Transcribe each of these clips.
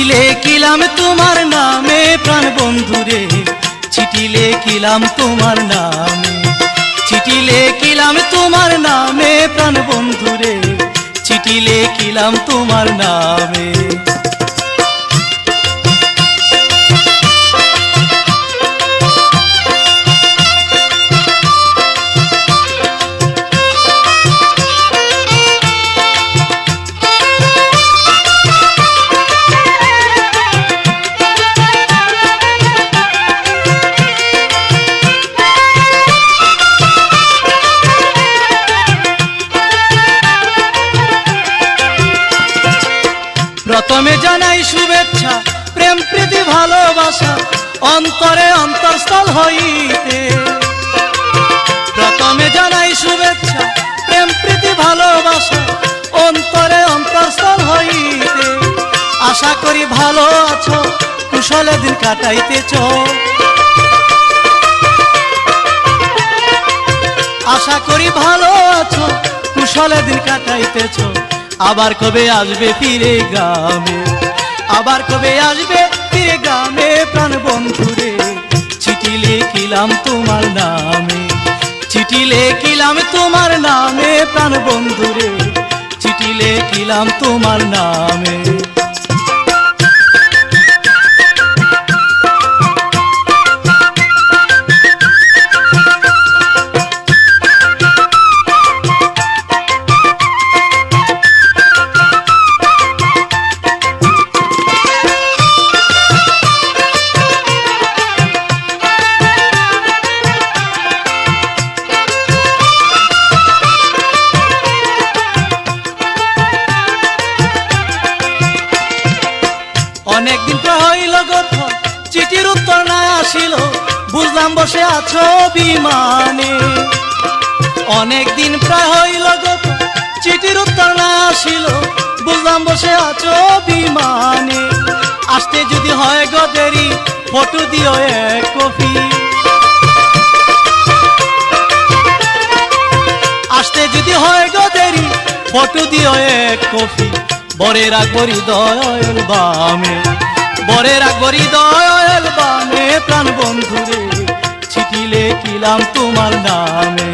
চিঠি লেখিলাম তোমার নামে, প্রাণ বন্ধুরে চিঠি লেখিলাম তোমার নামে চিঠি লেখিলাম তোমার নামে, প্রাণ বন্ধুরে চিঠি লেখিলাম তোমার নামে। প্রথমে জানাই শুভেচ্ছা, প্রেম, প্রীতি, ভালোবাসা, অন্তরে অন্তরস্থল হইতে। প্রথমে জানাই শুভেচ্ছা, প্রেম, প্রীতি, ভালোবাসা, অন্তরে অন্তরস্থল হইতে। আশা করি ভালো আছো, কুশলে দিন কাটাইতেছ। আশা করি ভালো আছো, কুশলে দিন কাটাইতেছ। আবার কবে আসবে ফিরে গ্রামে? আবার কবে আসবে ফিরে গ্রামে? প্রাণ বন্ধুরে, চিঠি লিখিলাম তোমার নামে। চিঠি লিখিলাম তোমার নামে, প্রাণ বন্ধুরে, চিঠি লিখিলাম তোমার নামে। আসিল বুঝলাম বসে আছো বিমানে। অনেকদিন প্রায় হইল গত চিঠির উত্তর না আসিল, বুঝলাম বসে আছো বিমানে। আসতে যদি হয় গো দেরি, ফটো দিও এক কপি। আসতে যদি হয় গো দেরি, ফটো দিও এক কপি। বরে রাখবরি দয়াল বামে। বরে রাখবরি দয়াল বানে প্রাণ বন্ধুরে ছিটিলে কিলাম তোমার নামে।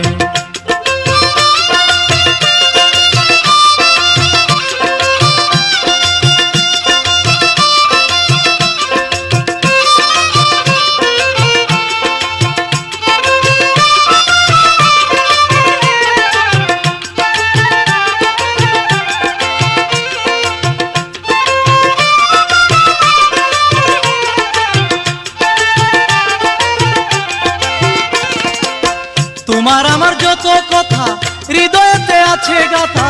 তোমার আমার যত কথা, হৃদয়েতে আছে গাথা,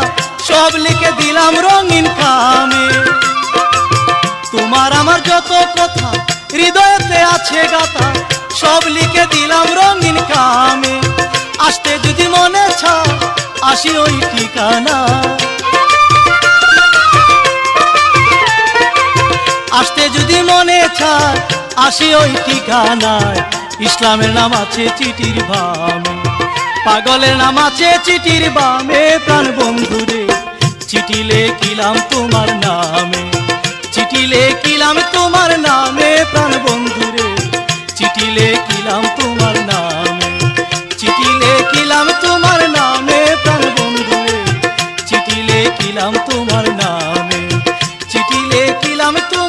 সব লিখে দিলাম রঙিন কামে তোমার আমার যত কথা, হৃদয়েতে আছে গাথা, সব লিখে দিলাম রঙিন কামে আসতে যদি মনে ছা আসি ওই ঠিকানা। আসতে যদি মনে চায় আসি ওই ঠিকানায়। ইসলামের নাম আছে চিঠির বামে পাগলের নাম আছে চিঠির বামে, প্রাণ বন্ধু রে চিঠি লেখিলাম তোমার নামে। চিঠি লেখিলাম তোমার নামে, প্রাণ বন্ধু রে চিঠি লেখিলাম তোমার নামে। চিঠি লেখিলাম তোমার নামে, প্রাণ বন্ধু রে চিঠি লেখিলাম তোমার নামে। চিঠি লেখিলাম তোমার